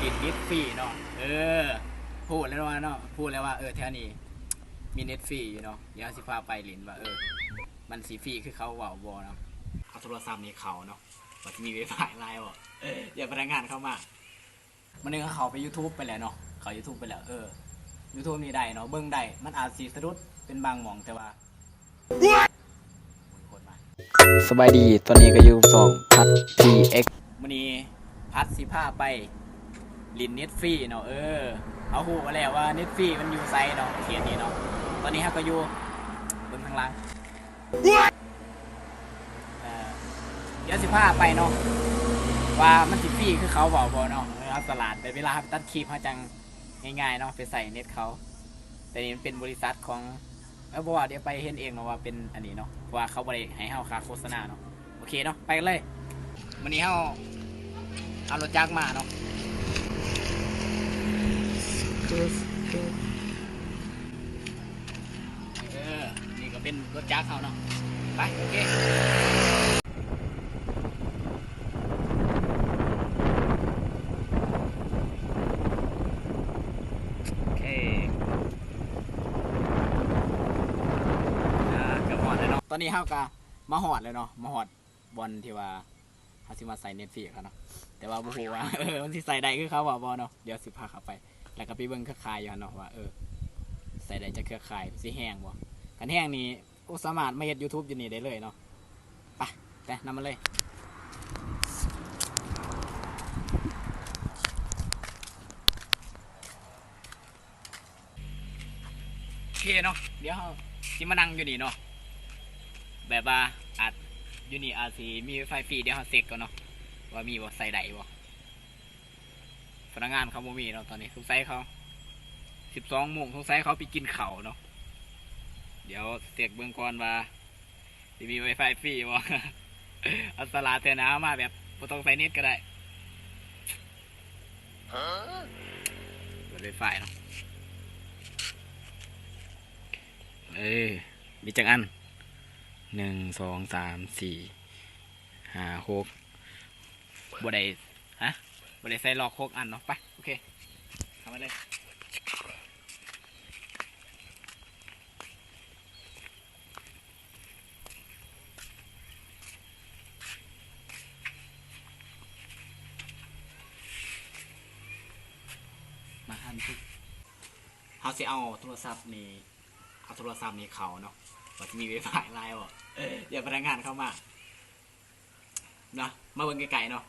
ดิดนิดฟรีเนาะเออ พูดแล้วว่าเนาะพูดแล้วว่าเออแถวนี้มีเน็ตฟรีอยู่เนาะเดี๋ยวสิพาไปลินว่าเออ มันสีฟรีคือเขาเว่าบอเนาะเอาโทรศัพท์นี่เขาเนาะว่าจะมีไวไฟไลน์บ่เดี๋ยวพนักงานเข้ามามันนึงเขาไป YouTube ไปแล้วเนาะเขา YouTube ไปแล้วเออ YouTube นี่ได้เนาะเบิ่งได้มันอาจสีสะดุดเป็นบางหม่องแต่ว่าคนมาสบายดีตอนนี้ก็อยู่สองพัด TX วันนี้ พัดสิพาไปลินเน็ตฟรีเนาะเออเอาหูมาแล้วว่าเน็ตฟรีมันอยู่ไซเนาะเขียนนี้เนาะตอนนี้ฮะก็อยู่บนทางล่างเออเดี๋ยวสิพาไปเนาะว่ามันสิฟรีคือเขาบอกบอเนาะเออเอาสลัดไปเวลาตัดคลิปเขาจังง่ายๆเนาะไปใส่เน็ตเขา แต่นี่มันเป็นบริษัทของเออบอกว่าเดี๋ยวไปเห็นเองเนาะว่าเป็นอันนี้เนาะว่าเขาบริให้เฮาคาโฆษณาเนาะโอเคเนาะไปกันเลยวันนี้เฮา เอารถจักรมาเนาะเออนี่ก็เป็นรถจักรเขาเนาะ ไป โอเคโอเคอ่าก็หอดแล้วเนาะตอนนี้เฮาก็มาหอดเลยเนาะมาหอดบอลที่ว่า เขาสิมาใส่เน็ตฟรีเขาเนาะแต่ว่าบ่ฮู้ว่าเออมันสิใส่ได้คือเขาบ่บ่เนาะเดี๋ยวสิพาเขาไป แล้วก็ไปเบิ่งเครือข่ายอยู่เนาะว่าเออใส่ได้จะเครือข่ายสิแห้งบ่คันแห้งนี่โอสามารถมาเฮ็ด YouTube อยู่นี่ได้เลยเนาะไปไปนำมาเลยโอเคเนาะเดี๋ยวเราสิมานั่งอยู่นี่เนาะแบบว่าอาจ ยู่นี่อาจสิมีไฟฟรีเดี๋ยวเขาเซ็กก่อนเนาะว่ามีบ่ใส่ได้บ่พนักงานเขาบ่มีเนาะตอนนี้สงสัยเขาสิบสองโมงสงสัยเขาไปกินเข้าเนาะเดี๋ยวเซ็กเบื้องก่อนว่าสิมีไวไฟฟรีบ่เอาสลาเทนะมาแบบบ่ต้องใส่เน็ตก็ได้เปิดไวไฟเนาะเอ้ยมีจังอัน หนึ่งสองสามสี่ห้าหกบได้ฮะบได้ใส่ลอกหกอันเนาะไปโอเคทำมาเลยมาอันทุกเขาสิเอาโทรศัพท์นี่เอาโทรศัพท์นี่เขาเนาะ ว่ามีไวไฟไลน์บ่เดี๋ยวพนักงานเข้ามาเนาะมาเบิ่งไกลๆเนาะ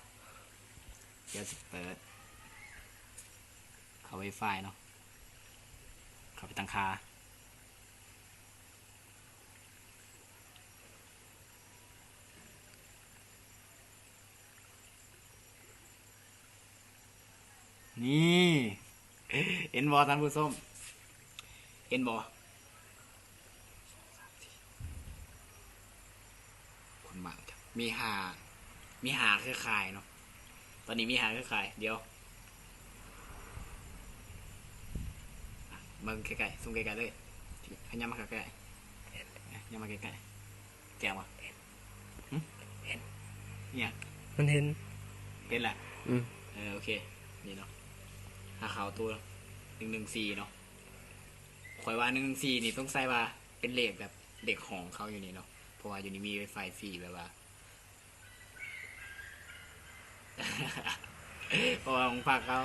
เดี๋ยวเปิด เข้าไวไฟเนาะเข้าไปตั้งค่านี่ เอ็นบอท่านผู้ชมเอ็นบอ คน มากจังมีหา มีหาเครือข่ายเนาะ ตอนนี้มีหาเครือข่าย เดี๋ยวอะมึงใกล้ๆซูมใกล้ๆเลยขยับมาใกล้ๆยับมาใกล้ๆแจ้งวะหึเนี่ยมันเห็น เป็นแหละอืมเออโอเค นี่เนาะหาขาวตัวหนึ่งหนึ่งสี่เนาะข่อยว่าหนึ่งหนึ่งสี่นี่ต้องใส่ว่าเป็นเลขแบบเด็กของเขาอยู่นี่เนาะ เพราะว่าอยู่นี่มีไวไฟฟรีแบบว่า เพราะว่าของฝากเขา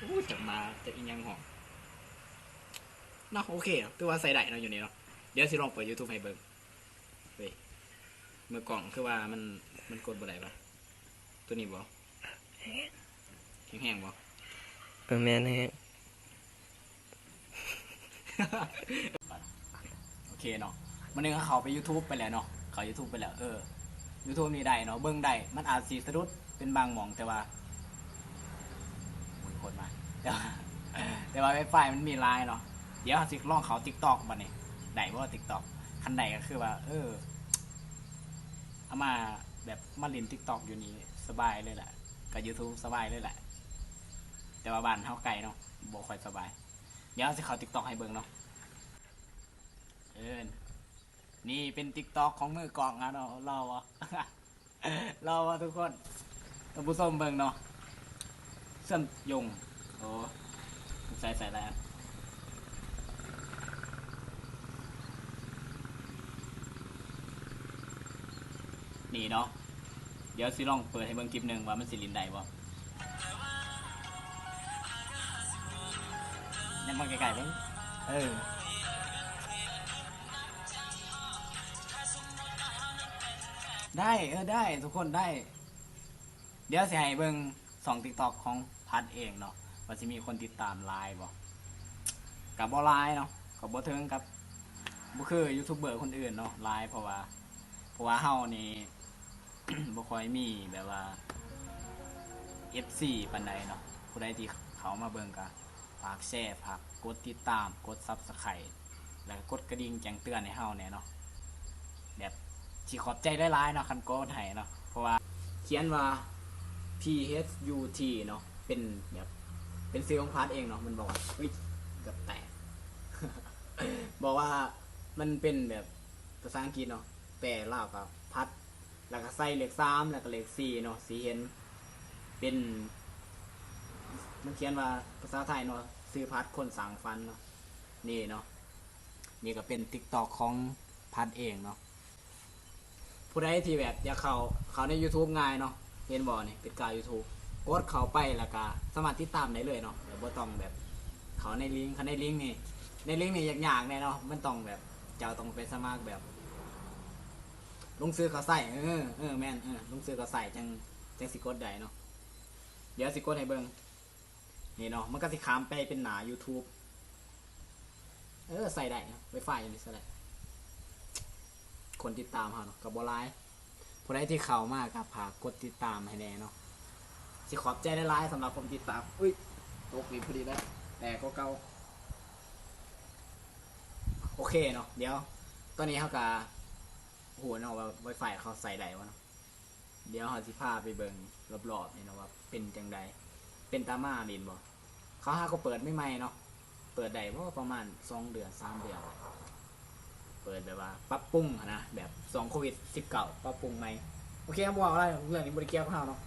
อู้จะมาจะอีกอยังหองเนาะโอเคเนาะคือว่าใส่ได้เนาะอยู่นี่เนาะเดี๋ยวสิลองเปิด YouTube ให้เบิ่งเว้ยเมื่อกล่องคือว่ามันมันกดบ่ได้ปะตัวนี้บ่แห้งๆบ่เออแม่นฮะโอเคเนาะมันนึงเขาไป YouTube ไปแล้วเนาะเขา YouTube ไปแล้วเออ YouTube นี่ได้เนาะเบิ่งได้มันอาจสีสะดุด เป็นบางหมองแต่ว่ามีคนมาแต่ว่าแต่ว่าไฟมันมีลน์เนาะเดี๋ยวสิลองเขา TikTok บัดนี้ได้บ่ TikTok คันใดก็คือว่า เออเอามาแบบมาเล่น TikTok อยู่นี่สบายเลยแหละกับ YouTube สบายเลยแหละ แต่ว่าบ้านเฮาไกลเนาะบ่ค่อยสบาย เดี๋ยวสิเขา TikTok ให้เบิ่งเนาะเออนี่เป็นติ๊กตอกของมือกองนะเนาะเราอะเราอะทุกคน ท่านผู้ชมเบิ่งเนาะเสื่อมยงโอ้ใส่ใส่แล้วนี่เนาะเดี๋ยวสิลองเปิดให้เบิ่งคลิปหนึ่งว่ามันสิลินได้บ่ยังมาไกลๆเบิ่งเออได้เออได้ทุกคนได้ เดี๋ยวสิให้เบิ่งสองติ๊กตอกของพัดเองเนาะว่าสิมีคนติดตามไลน์บ่กับบ่ไลน์เนาะกับบ่ถึงกับบ่คือยูทูบเบอร์คนอื่นเนาะไลน์เพราะว่า เพราะว่าเฮานี่บ่ค่อยมีแบบว่า FC ปานใดเนาะผู้ใดที่เขามาเบิ่งก็ฝากแชร์ฝากกดติดตามกด Subscribe แล้วก็กดกระดิ่งแจ้งเตือนให้เฮาแน่เนาะแบบสิขอบใจหลายๆเนาะคันกดให้เนาะเพราะว่าเขียนว่า P H U T เนาะเป็นแบบเป็นซื้อของพาร์ทเองเนาะมันบอกว่าเฮ้ยเกือบแตก บอกว่ามันเป็นแบบภาษาอังกฤษเนาะแปลลาวกับพัด แล้วก็ใส่เลขสามแล้วก็เลขสี่เนาะสีเห็น เป็น มันเขียนว่าภาษาไทยเนาะซื้อพัดคนสั่งฟันเนาะนี่เนาะนี่ก็เป็นติ๊กตอกของพัดเองเนาะผู้ใดที่แบบอยากเขาเขาใน YouTube ง่ายเนาะ เห็นบ่นี่เป็นกาว YouTube กดเขาไปแล้วก็สามารถติดตามได้เลยเนาะเดี๋ยวบ่ต้องแบบเขาในลิงก์เขาในลิงก์นี่ในลิงก์นี่ยากๆแน่เนาะมันต้องแบบเจ้าต้องไปสมัครแบบ ลงซื้อเขาใส่เออเออแม่นเออลงซื้อเขาใส่จังจังสิกดได้เนาะเดี๋ยวสิกดให้เบิ่งนี่เนาะมันก็สิขามไปเป็นหนา YouTube เออใส่ได้เนาะไวไฟอย่างนี้ใส่ได้คนติดตามเขาเนาะกับบอลาย ผู้ใดที่เข้ามากกับผากกดติดตามให้แน่เนาะสิขอบใจได้หลายๆสำหรับผมติดตามอุ้ยตกนี่พอดีแล้วแต่ก็เก่าโอเคเนาะเดี๋ยวตอนนี้เขากะโหเนาะว่าไวไฟเขาใส่ได้วะเนาะเดี๋ยวเขาสิพาไปเบิ่งรอบๆนี่เนาะว่าเป็นจังใดเป็นตามาดินบ่เขาหาก็เปิดไม่ใหม่เนาะเปิดได้เพราะว่าประมาณสองเดือนสามเดือน ปิดแบบว่าปรับปรุงนะแบบสองโควิดสิบเก้าปรับปรุงใหม่โอเคครับบอกอะไรเรื่องนี้บริเกียวกับเราเนาะ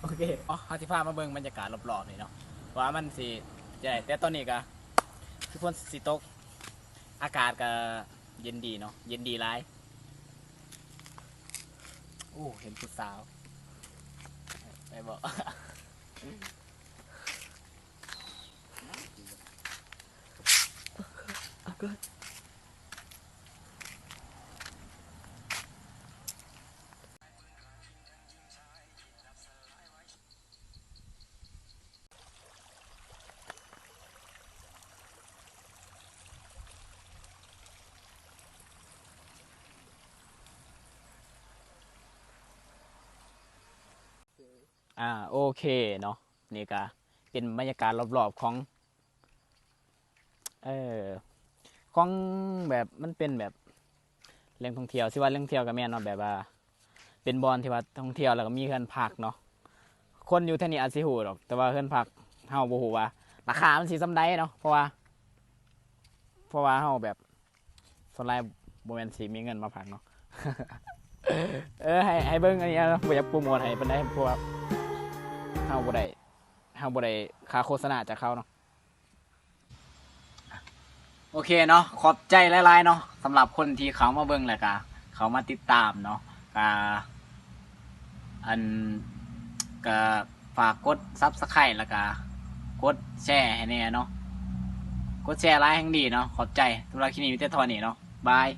โอเคอ๋อเขาสิพามาเบิ่งบรรยากาศรอบๆนี่เนาะว่ามันสิใช่แต่ตอนนี้ก็คือฝนสิตกอากาศก็เย็นดีเนาะเย็นดีหลายโอ้เห็นผู้สาวไปบอก อ่าโอเคเนาะนี่ก็เป็นบรรยากาศรอบๆของเออของแบบมันเป็นแบบแหล่งท่องเที่ยวสิว่าแหล่งท่องเที่ยวก็แม่นเนาะแบบว่า เป็นบอลที่ว่าท่องเที่ยวแล้วก็มีเพื่อนพักเนาะคนอยู่แถวนี้อาจสิฮู้ดอก แต่ว่าเพื่อนพักเฮาบ่ฮู้ว่าราคามันสิซำใดเนาะเพราะว่า เพราะว่าเฮาแบบส่วนหลายบ่แม่นสิมีเงินมาพักเนาะเออให้ให้เบิ่งอันนี้นะบ่อยากโปรโมทให้ปานใดเพราะว่า เฮาบ่ได้เฮาบ่ได้ค่าโฆษณาจากเขาเนาะโอเคเนาะขอบใจหลายๆเนาะสำหรับคนที่เขามาเบิ่งแหละกะเขามาติดตามเนาะกะอันกะฝากกดซับสไครต์แล้วกะกดแชร์ให้แน่เนาะกดแชร์ไลน์แห่งดีเนาะขอบใจสำหรับคลินี้มีแต่เทอนี้เนาะบาย